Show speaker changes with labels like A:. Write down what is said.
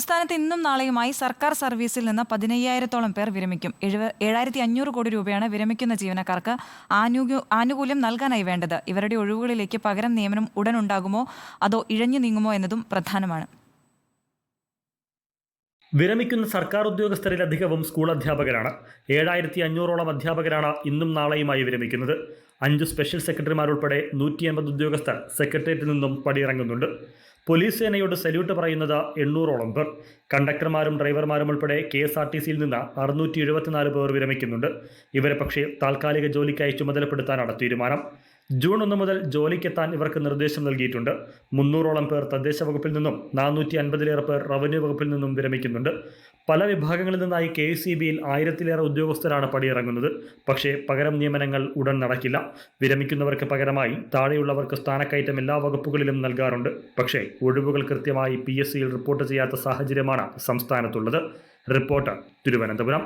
A: സംസ്ഥാനത്ത് ഇന്നും നാളെയുമായി സർക്കാർ സർവീസിൽ നിന്ന് പതിനയ്യായിരത്തോളം പേർ വിരമിക്കും. എഴുപ ഏഴായിരത്തി അഞ്ഞൂറ് കോടി രൂപയാണ് വിരമിക്കുന്ന ജീവനക്കാർക്ക് ആനുകൂല്യം നൽകാനായി വേണ്ടത്. ഇവരുടെ ഒഴിവുകളിലേക്ക് പകരം നിയമനം ഉടൻ ഉണ്ടാകുമോ? അതോ ഇഴഞ്ഞു നീങ്ങുമോ എന്നതും പ്രധാനമാണ്.
B: വിരമിക്കുന്ന സർക്കാർ ഉദ്യോഗസ്ഥരിലധികവും സ്കൂൾ അധ്യാപകരാണ്. ഏഴായിരത്തി അഞ്ഞൂറോളം അധ്യാപകരാണ് ഇന്നും നാളെയുമായി വിരമിക്കുന്നത്. അഞ്ച് സ്പെഷ്യൽ സെക്രട്ടറിമാരുൾപ്പെടെ നൂറ്റി അൻപത് ഉദ്യോഗസ്ഥർ സെക്രട്ടേറിയറ്റിൽ നിന്നും പടിയിറങ്ങുന്നുണ്ട്. പോലീസ് സേനയോട് സല്യൂട്ട് പറയുന്നത് എണ്ണൂറോളം പേർ. കണ്ടക്ടർമാരും ഡ്രൈവർമാരും ഉൾപ്പെടെ കെ എസ് ആർ ടി സിയിൽ നിന്ന് അറുന്നൂറ്റി എഴുപത്തിനാല് പേർ വിരമിക്കുന്നുണ്ട്. ഇവരെ പക്ഷേ താൽക്കാലിക ജോലിക്കായി ചുമതലപ്പെടുത്താനാണ് തീരുമാനം. ജൂൺ ഒന്ന് മുതൽ ജോലിക്കെത്താൻ ഇവർക്ക് നിർദ്ദേശം നൽകിയിട്ടുണ്ട്. മുന്നൂറോളം പേർ തദ്ദേശ വകുപ്പിൽ നിന്നും നാനൂറ്റി അൻപതിലേറെ പേർ റവന്യൂ വകുപ്പിൽ നിന്നും വിരമിക്കുന്നുണ്ട്. പല വിഭാഗങ്ങളിൽ നിന്നായി കെ സി ബിയിൽ ആയിരത്തിലേറെ ഉദ്യോഗസ്ഥരാണ് പടിയിറങ്ങുന്നത്. പക്ഷേ പകരം നിയമനങ്ങൾ ഉടൻ നടക്കില്ല. വിരമിക്കുന്നവർക്ക് പകരമായി താഴെയുള്ളവർക്ക് സ്ഥാനക്കയറ്റം എല്ലാ വകുപ്പുകളിലും നൽകാറുണ്ട്. പക്ഷേ ഒഴിവുകൾ കൃത്യമായി പി റിപ്പോർട്ട് ചെയ്യാത്ത സാഹചര്യമാണ് സംസ്ഥാനത്തുള്ളത്. റിപ്പോർട്ടർ തിരുവനന്തപുരം.